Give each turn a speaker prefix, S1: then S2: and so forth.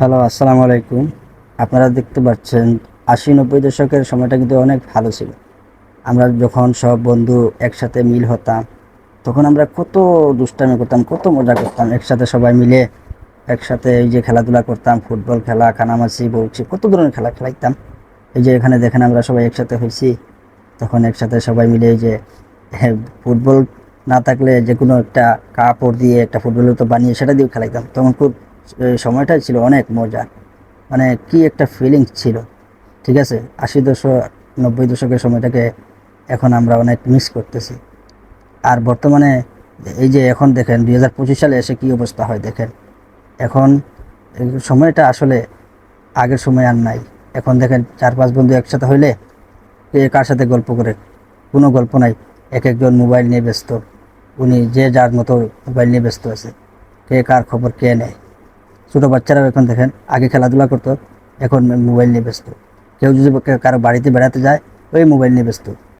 S1: Hello আসসালামু আলাইকুম। আপনারা দেখতে পাচ্ছেন আশি নব্বই দশকের সময়টা কিন্তু অনেক ভালো ছিল। আমরা যখন সব বন্ধু একসাথে মিল হতাম তখন আমরা কত দুষ্টামি করতাম কত মজা করতাম একসাথে সবাই মিলে একসাথে এই যে খেলাধুলা করতাম ফুটবল খেলা কানামাছি বলছি কত ধরনের খেলা খেলাইতাম। এই যে এখানে দেখেন আমরা সবাই একসাথে হয়েছি তখন একসাথে সবাই মিলে এই যে হ্যাঁ, ফুটবল না থাকলে যে কোনো একটা কাপড় দিয়ে একটা ফুটবলের তো বানিয়ে সেটা দিয়েও খেলাইতাম। তখন খুব এই সময়টাই ছিল অনেক মজা। মানে কি একটা ফিলিংস ছিল। ঠিক আছে? আশি দশক, নব্বই দশকের সময়টাকে এখন আমরা অনেক মিস করতেছি। আর বর্তমানে এই যে এখন দেখেন, দুই হাজার পঁচিশ সালে এসে কী অবস্থা হয় দেখেন। এখন সময়টা আসলে আগের সময় আর নাই। এখন দেখেন চার পাঁচ বন্ধু একসাথে হইলে কে কার সাথে গল্প করে? কোনো গল্প নাই। এক একজন মোবাইল নিয়ে ব্যস্ত। উনি যে যার মতো মোবাইল নিয়ে ব্যস্ত আছে। কে কার খবর কে নেয়? ছোটো বাচ্চারাও এখন দেখেন আগে খেলাধুলা করতো, এখন মোবাইল নিয়ে ব্যস্ত। কেউ যদি কারও বাড়িতে বেড়াতে যায়, ওই মোবাইল নিয়ে ব্যস্ত।